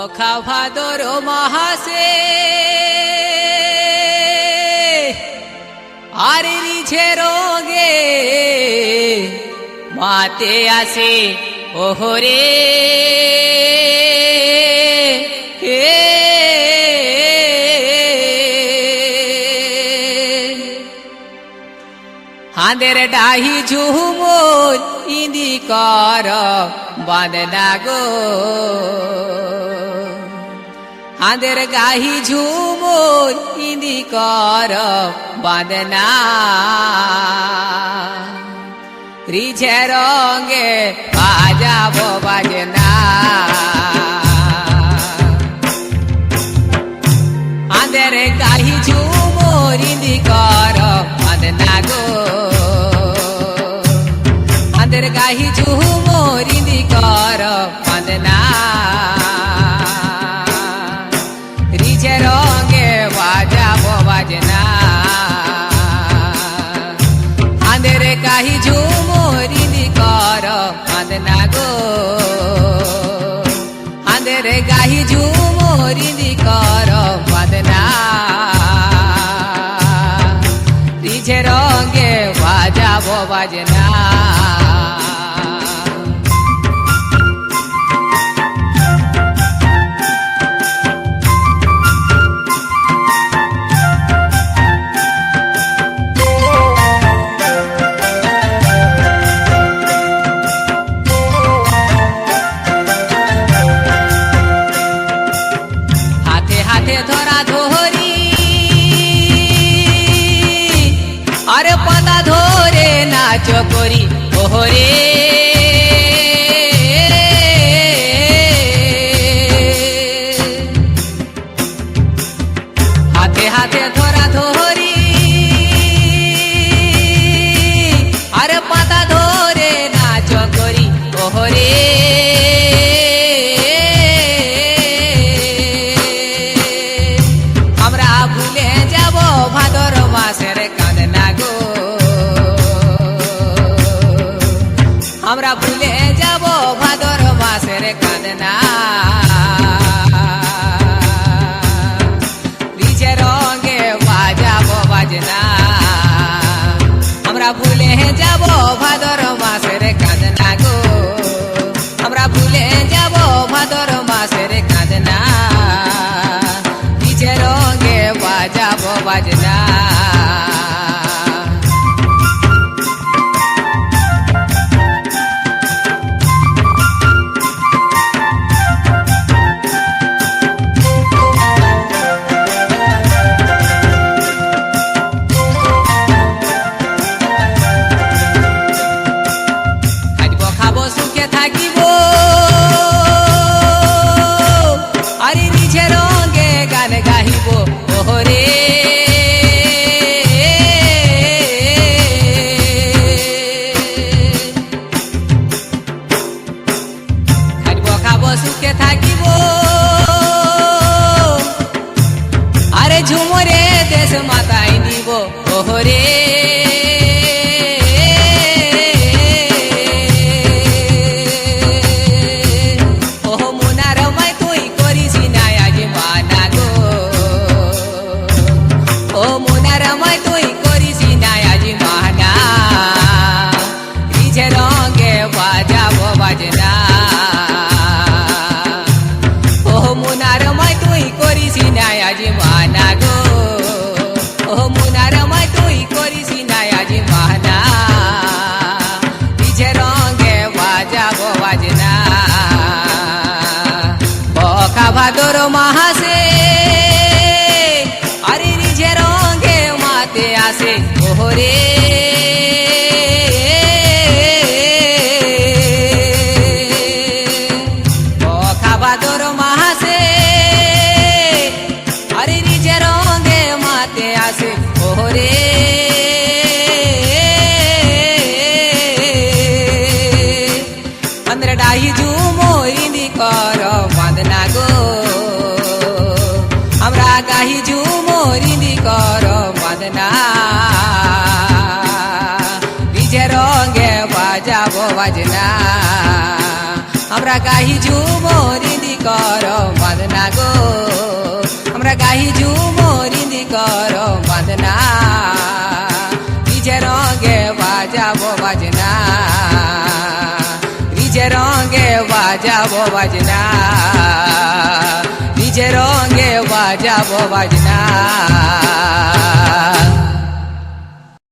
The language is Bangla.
বখা ভাদর মাহাসে আর রিঝে রোগে মাতে আসে, ওহরে। হাঁদের ডাহি ঝুমুর, ইন্দি কর বাঁধনা গো। হাঁদের গাহি ঝুমুর ইন্দি কর বাঁধনা রিঝে রঙে বাজাবো বাজনা। আদের গাহি ঝুমরিদি কর মদনা গো। আদের গাহি ঝুমরিদি কর বাজনা ধরা ধরি। আরে নাচ করি ওহরে আমরা ভুলে যাব ভাদর মাসের কাঁদনা aquí voy. বাজনা। বকা ভাদর মাহাসে আরে নিজের রঙে মাতে আসে। ওহরে আমরা ডাহি কর বাঁধনা গো। আমরা গাহি ঝুমোরিনি কর বাঁধনা নিজে রঙে বাজাবো বাজনা। আমরা গাহি ঝুমোরিনি কর বাঁধনা গো। আমরা গাহি ঝুমরিন্দি রঙে বাজাবো বাজনা নিজে রঙে বাজাবো বাজনা